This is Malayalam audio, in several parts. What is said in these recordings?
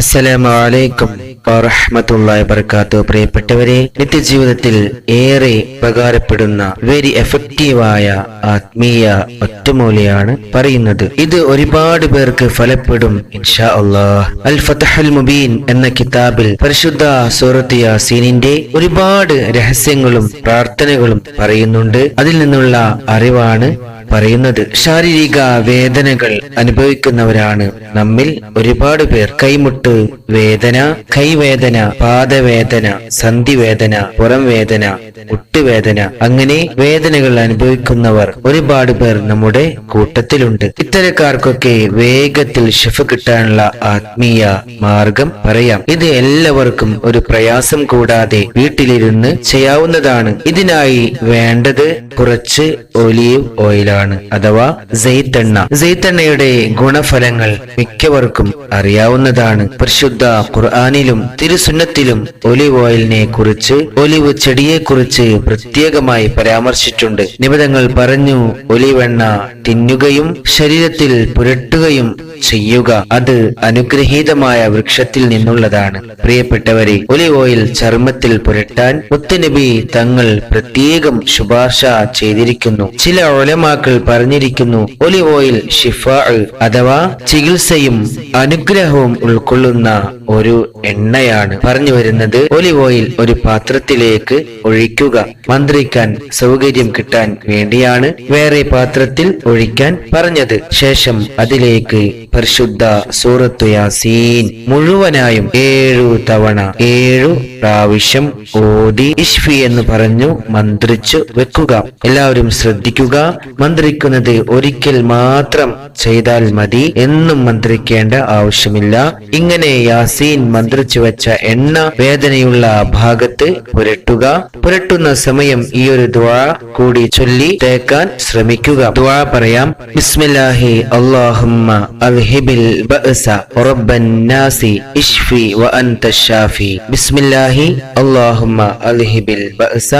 അസ്സലാമലൈക്കും വറഹമത്തുള്ളാഹി വബറകാതുഹു. പ്രിയപ്പെട്ടവരെ നിത്യജീവിതത്തിൽ ഏറെ ഉപകാരപ്പെടുന്ന വെരി എഫക്റ്റീവായ ആത്മീയ ഒറ്റമൂലിയാണ് പറയുന്നത്. ഇത് ഒരുപാട് പേർക്ക് ഫലപ്പെടും ഇൻഷാ അള്ളാഹ് അൽ ഫതഹുൽ മുബീൻ എന്ന കിതാബിൽ പരിശുദ്ധ സൂറത്ത് യാസീനിന്റെ ഒരുപാട് രഹസ്യങ്ങളും പ്രാർത്ഥനകളും പറയുന്നുണ്ട്. അതിൽ നിന്നുള്ള അറിവാണ് പറയുന്നത്. ശാരീരിക വേദനകൾ അനുഭവിക്കുന്നവരാണ് നമ്മിൽ ഒരുപാട് പേർ കൈമുട്ട് വേദന കൈവേദന പാദവേദന സന്ധിവേദന പുറം വേദന മുട്ടുവേദന അങ്ങനെ വേദനകൾ അനുഭവിക്കുന്നവർ ഒരുപാട് പേർ നമ്മുടെ കൂട്ടത്തിലുണ്ട്. ഇത്തരക്കാർക്കൊക്കെ വേഗത്തിൽ ഷെഫ് കിട്ടാനുള്ള ആത്മീയ മാർഗം പറയാം. ഇത് എല്ലാവർക്കും ഒരു പ്രയാസം കൂടാതെ വീട്ടിലിരുന്ന് ചെയ്യാവുന്നതാണ്. ഇതിനായി വേണ്ടത് കുറച്ച് ഒലീവ് ഓയിലാണ് അഥവാ സെയ്ത്തെണ്ണ സെയ്ത്തെണ്ണയുടെ ഗുണഫലങ്ങൾ മിക്കവർക്കും അറിയാവുന്നതാണ്. പരിശുദ്ധ ഖുർആാനിലും തിരുസുന്നത്തിലും ഒലിവ് ഓയിലിനെ കുറിച്ച് ഒലിവ് ചെടിയെ കുറിച്ച് പ്രത്യേകമായി പരാമർശിച്ചിട്ടുണ്ട്. നിബിധങ്ങൾ പറഞ്ഞു ഒലിവെണ്ണ തിന്നുകയും ശരീരത്തിൽ പുരട്ടുകയും ചെയ്യുക. അത് അനുഗ്രഹീതമായ വൃക്ഷത്തിൽ നിന്നുള്ളതാണ്. പ്രിയപ്പെട്ടവരെ ഒലിവ് ഓയിൽ ചർമ്മത്തിൽ പുരട്ടാൻ മുത്തുനബി തങ്ങൾ പ്രത്യേകം ശുപാർശ ചെയ്തിരിക്കുന്നു. ചില ഒലമാക്കൾ പറഞ്ഞിരിക്കുന്നു ഒലിവ് ഓയിൽ ഷിഫാ അഥവാ ചികിത്സയും അനുഗ്രഹവും ഉൾക്കൊള്ളുന്ന ഒരു എണ്ണയാണ്. പറഞ്ഞു വരുന്നത് ഒലിവ് ഓയിൽ ഒരു പാത്രത്തിലേക്ക് ഒഴിക്കുക. മന്ത്രിക്കാൻ സൗകര്യം കിട്ടാൻ വേണ്ടിയാണ് വേറെ പാത്രത്തിൽ ഒഴിക്കാൻ പറഞ്ഞത്. ശേഷം അതിലേക്ക് പരിശുദ്ധ സൂറത്തു യാസീൻ മുഴുവനായും ഏഴു തവണ ഏഴു പ്രാവശ്യം ഓതി ഇഷ്ഫി എന്ന് പറഞ്ഞു മന്ത്രിച്ചു വെക്കുക. എല്ലാവരും ശ്രദ്ധിക്കുക. മന്ത്രിക്കുന്നത് ഒരിക്കൽ മാത്രം ചെയ്താൽ മതി എന്നും മന്ത്രിക്കേണ്ട ആവശ്യമില്ല. ഇങ്ങനെ യാസീൻ മന്ത്രിച്ചു വെച്ച എണ്ണ വേദനയുള്ള ഭാഗത്ത് പുരട്ടുക. പുരട്ടുന്ന സമയം ഈ ഒരു ദ്വാ കൂടി ചൊല്ലി തേക്കാൻ ശ്രമിക്കുക. ദ്വാ പറയാം ബിസ്മില്ലാഹി അള്ളാഹുമ്മ അൽഹിബിൽ ബഅസ റബ്ബൻ നാസി ഇഷ്ഫി വ അൻത ഷാഫി. ബിസ്മില്ലാഹി അല്ലാഹുമ്മ അൽഹിബിൽ ബഅസ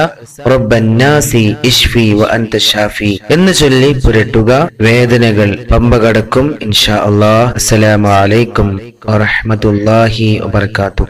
റബ്ബൻ നാസി ഇഷ്ഫി വ അൻത ഷാഫി എന്ന് ചൊല്ലി പുരട്ടുക. വേദനകൾ പമ്പ കടക്കും. ഇൻഷാ അല്ലാഹ് അസ്സലാമു അലൈക്കും വറഹ്മത്തുള്ളാഹി വബറകാതുഹു.